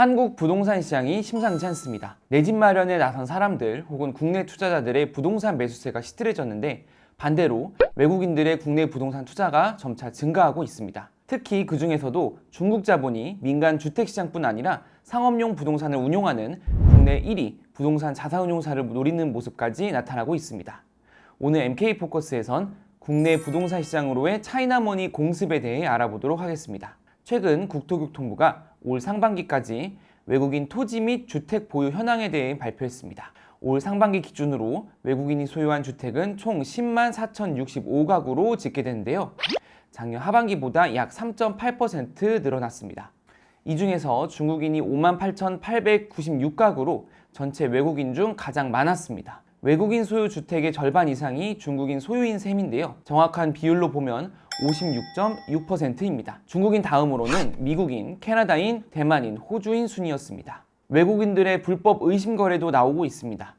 한국 부동산 시장이 심상치 않습니다. 내 집 마련에 나선 사람들 혹은 국내 투자자들의 부동산 매수세가 시들해졌는데 반대로 외국인들의 국내 부동산 투자가 점차 증가하고 있습니다. 특히 그 중에서도 중국 자본이 민간 주택 시장뿐 아니라 상업용 부동산을 운용하는 국내 1위 부동산 자사운용사를 노리는 모습까지 나타나고 있습니다. 오늘 MK 포커스에선 국내 부동산 시장으로의 차이나머니 공습에 대해 알아보도록 하겠습니다. 최근 국토교통부가 올 상반기까지 외국인 토지 및 주택 보유 현황에 대해 발표했습니다. 올 상반기 기준으로 외국인이 소유한 주택은 총 10만 4,065가구로 집계됐는데요. 작년 하반기보다 약 3.8% 늘어났습니다. 이 중에서 중국인이 5만 8,896가구로 전체 외국인 중 가장 많았습니다. 외국인 소유 주택의 절반 이상이 중국인 소유인 셈인데요. 정확한 비율로 보면 56.6%입니다. 중국인 다음으로는 미국인, 캐나다인, 대만인, 호주인 순이었습니다. 외국인들의 불법 의심 거래도 나오고 있습니다.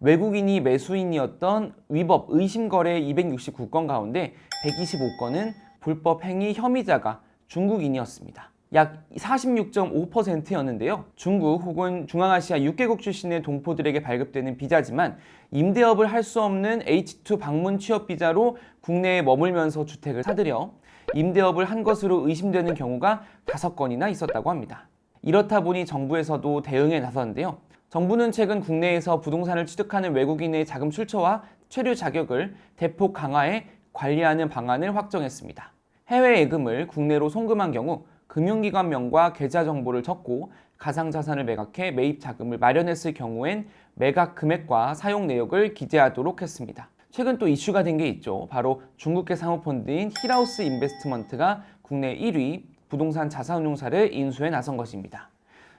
외국인이 매수인이었던 위법 의심 거래 269건 가운데 125건은 불법 행위 혐의자가 중국인이었습니다. 약 46.5%였는데요. 중국 혹은 중앙아시아 6개국 출신의 동포들에게 발급되는 비자지만 임대업을 할 수 없는 H2 방문 취업 비자로 국내에 머물면서 주택을 사들여 임대업을 한 것으로 의심되는 경우가 5건이나 있었다고 합니다. 이렇다 보니 정부에서도 대응에 나섰는데요. 정부는 최근 국내에서 부동산을 취득하는 외국인의 자금 출처와 체류 자격을 대폭 강화해 관리하는 방안을 확정했습니다. 해외 예금을 국내로 송금한 경우 금융기관명과 계좌 정보를 적고 가상자산을 매각해 매입 자금을 마련했을 경우엔 매각 금액과 사용 내역을 기재하도록 했습니다. 최근 또 이슈가 된 게 있죠. 바로 중국계 사모펀드인 히라우스 인베스트먼트가 국내 1위 부동산 자사운용사를 인수해 나선 것입니다.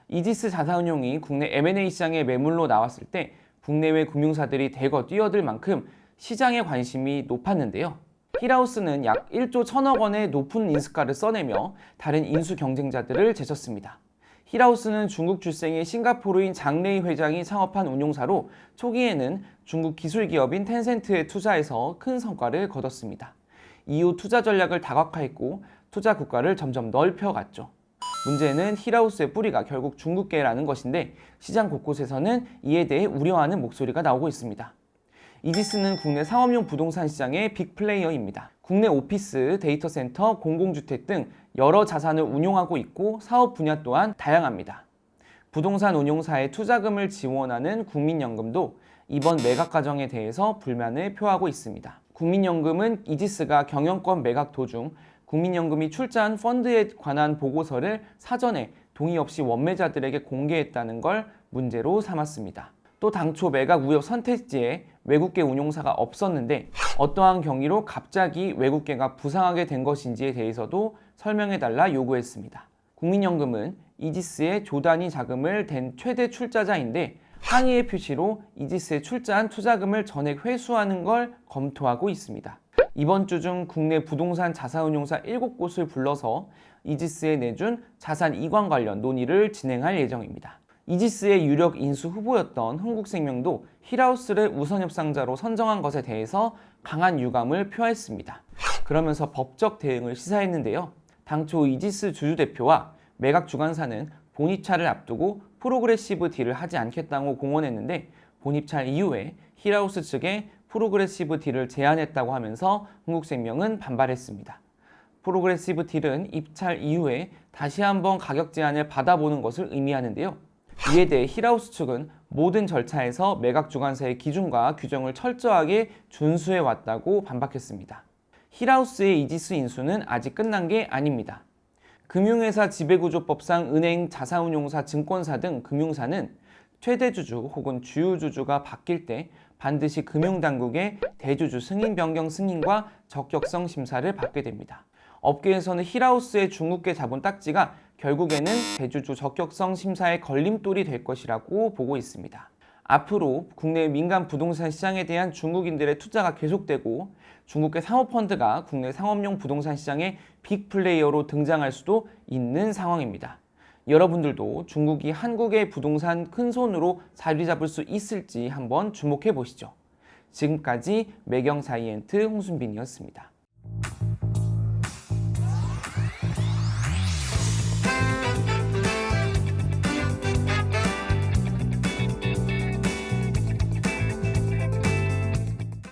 이지스 자사운용이 국내 M&A 시장에 매물로 나왔을 때 국내외 금융사들이 대거 뛰어들 만큼 시장의 관심이 높았는데요. 히라우스는 약 1조 1천억 원의 높은 인수가를 써내며 다른 인수 경쟁자들을 제쳤습니다. 히라우스는 중국 출생의 싱가포르인 장레이 회장이 창업한 운용사로 초기에는 중국 기술 기업인 텐센트에 투자해서 큰 성과를 거뒀습니다. 이후 투자 전략을 다각화했고 투자 국가를 점점 넓혀갔죠. 문제는 히라우스의 뿌리가 결국 중국계라는 것인데 시장 곳곳에서는 이에 대해 우려하는 목소리가 나오고 있습니다. 이지스는 국내 상업용 부동산 시장의 빅플레이어입니다. 국내 오피스, 데이터 센터, 공공주택 등 여러 자산을 운용하고 있고 사업 분야 또한 다양합니다. 부동산 운용사의 투자금을 지원하는 국민연금도 이번 매각 과정에 대해서 불만을 표하고 있습니다. 국민연금은 이지스가 경영권 매각 도중 국민연금이 출자한 펀드에 관한 보고서를 사전에 동의 없이 원매자들에게 공개했다는 걸 문제로 삼았습니다. 또 당초 매각 우역 선택지에 외국계 운용사가 없었는데 어떠한 경위로 갑자기 외국계가 부상하게 된 것인지에 대해서도 설명해달라 요구했습니다. 국민연금은 이지스의 조단위 자금을 댄 최대 출자자인데 항의의 표시로 이지스에 출자한 투자금을 전액 회수하는 걸 검토하고 있습니다. 이번 주 중 국내 부동산 자사운용사 7곳을 불러서 이지스에 내준 자산 이관 관련 논의를 진행할 예정입니다. 이지스의 유력 인수 후보였던 흥국생명도 히라우스를 우선 협상자로 선정한 것에 대해서 강한 유감을 표했습니다. 그러면서 법적 대응을 시사했는데요. 당초 이지스 주주대표와 매각 주관사는 본입차를 앞두고 프로그레시브 딜을 하지 않겠다고 공언했는데 본입차 이후에 히라우스 측에 프로그레시브 딜을 제안했다고 하면서 흥국생명은 반발했습니다. 프로그레시브 딜은 입찰 이후에 다시 한번 가격 제안을 받아보는 것을 의미하는데요. 이에 대해 히라우스 측은 모든 절차에서 매각 주관사의 기준과 규정을 철저하게 준수해 왔다고 반박했습니다. 히라우스의 이지스 인수는 아직 끝난 게 아닙니다. 금융회사 지배구조법상 은행, 자사운용사, 증권사 등 금융사는 최대 주주 혹은 주요 주주가 바뀔 때 반드시 금융당국의 대주주 승인 변경 승인과 적격성 심사를 받게 됩니다. 업계에서는 히라우스의 중국계 자본 딱지가 결국에는 대주주 적격성 심사의 걸림돌이 될 것이라고 보고 있습니다. 앞으로 국내 민간 부동산 시장에 대한 중국인들의 투자가 계속되고 중국계 사모펀드가 국내 상업용 부동산 시장의 빅 플레이어로 등장할 수도 있는 상황입니다. 여러분들도 중국이 한국의 부동산 큰 손으로 자리 잡을 수 있을지 한번 주목해 보시죠. 지금까지 매경 사이엔트 홍순빈이었습니다.